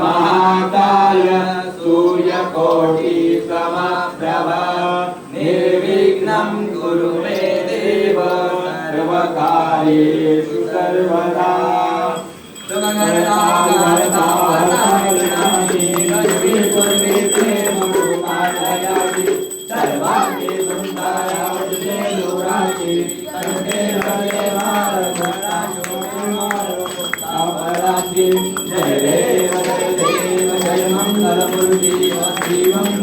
महाकाय सूर्यकोटि समप्रभ निर्विघ्नं कुरु मे देव सर्वकार्येषु सर्वदा। सर्वांगी सुंदरावती दुराची कंठे हरे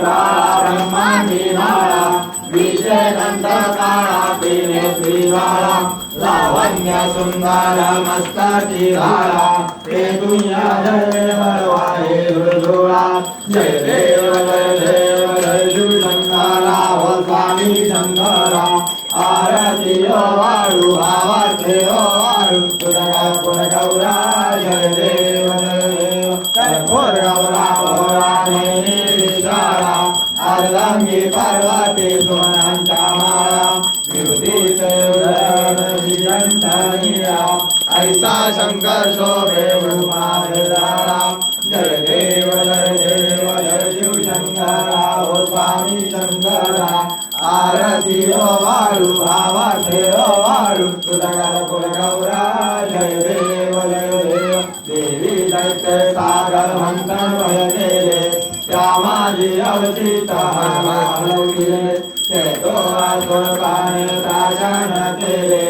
भगवती विक्राळा ब्रह्मांडी नाळा विजय नंद काळा तिने श्रीवाळा लावण्य सुंदर मस्ताची घाळा ते दुनिया जय बळवाहे रुजुळा जय देव जय देव जय शिव शंकरा हो स्वामी शंकरा आरती ओ वाळू आवाते ओ वाळू तुझ्या पुर गौरा जय देव अंगी पार्वती सोनांच्या माळा. विभूतीचे उदर ऐसा शंकर शोभे उमादारा जय देव जय देव जय शिव शंकरा. ओ स्वामी शंकरा आरती ओ वाळू भावा ठेव वाळू. तुझा कुल गौरा जय देव जय देव. देवी दैत्य सागर मंथन वय गेले श्यामाजी अवचित हनुमानविले ते तो आसुर पाने राजन केले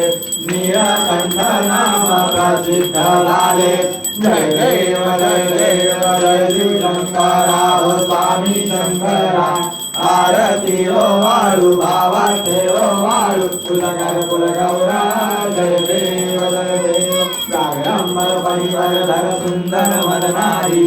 नीलकंठ नाम प्रसिद्ध झाले जय देव जय देव जय शिव शंकरा स्वामी शंकरा आरती ओ वाळू भावा ठेव वाळू कुलकर कुल जय देव जय देव जागरंबर परिवर धर सुंदर मदनारी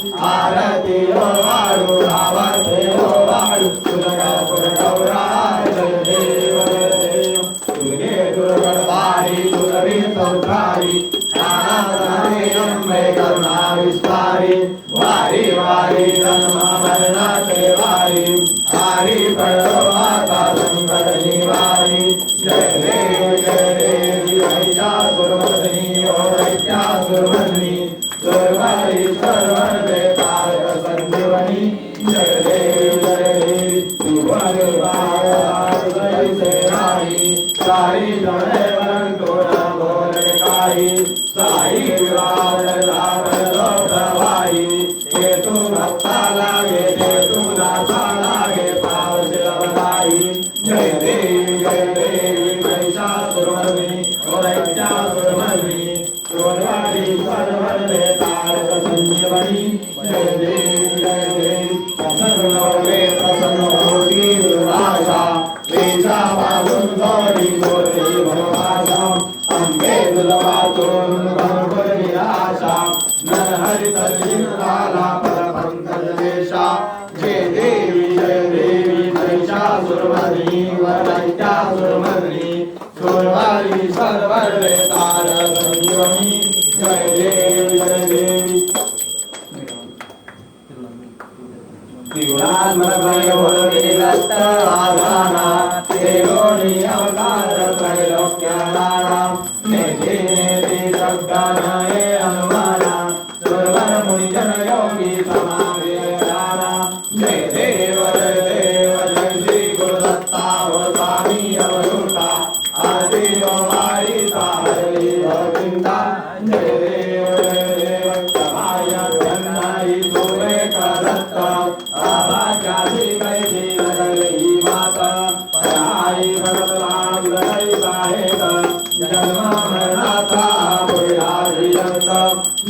नानाधारी अंबे करुणा विस्तारी वारी वारी जन्म मरणाचे वारी हरी पडो माता संकट निवारी जय देव जय देव ऐशा सुरमर्दिनी ओ ऐशा सुरमर्दिनी सर्वारी सर्वर देताय संजीवनी जय देव जय देव तुवर बाळ जय सेनाई साई जय जय देवी कैसा सुरमर्मी ओरैत्या सुरमर्मी तारक संजीवनी जय देवी जय देवी प्रसन्न होवे प्रसन्न होती दुर्भाषा वेशा वाजून जोडी गोरी भरभाषा अंबे तुला भरभर निराशा नरहरी तल्लीन झाला जय देवी जय देवी त्रिगुणात्मकयोर्विदत्तवाधाना त्रिगुणीयवतारत्रैलोक्यदानां निधेति शब्दानां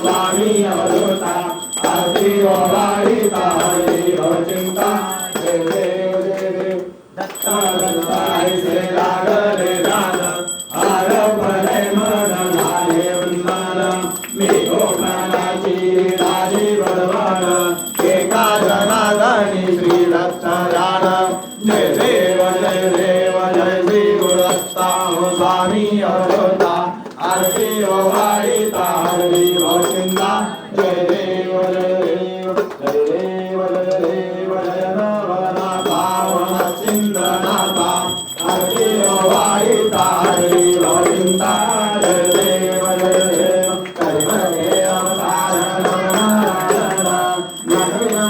Swami Avadhuta, Adhiyo Vaitaya.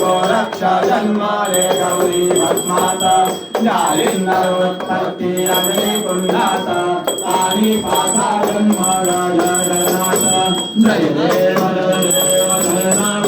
गोरक्षा जन्माले गौरी भस्मात जालिन्दरोत्पत्ति रमणी कुण्डात आनि पाथा जन्म जगन्नाथ जय देव जय देव। जगन्नाथ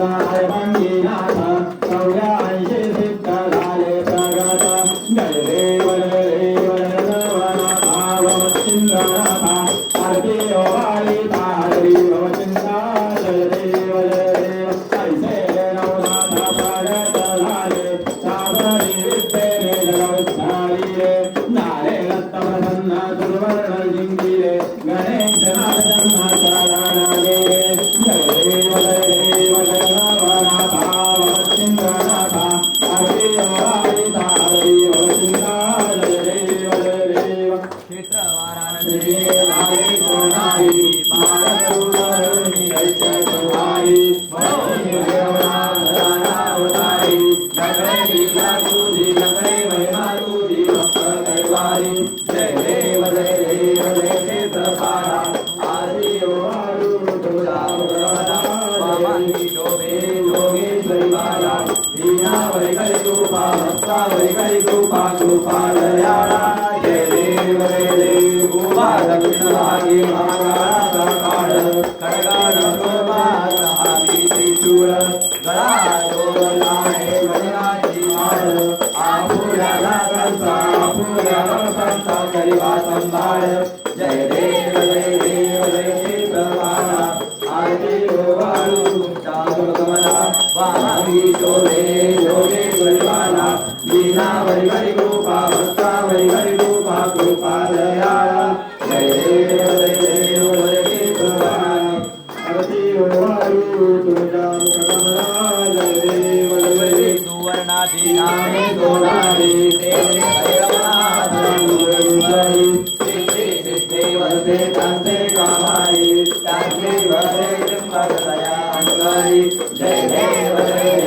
Sangha Manjira कृपा कृपा कृपा दयाला पुराला करता पुरा संता करिवा संभाळ जय देव जय देव जय देवाला आरती गोवाळू तुमच्या दुर्गमला वाहवी शोभे वरदे त्र्यंबकतया अंगारी जय देव जय देव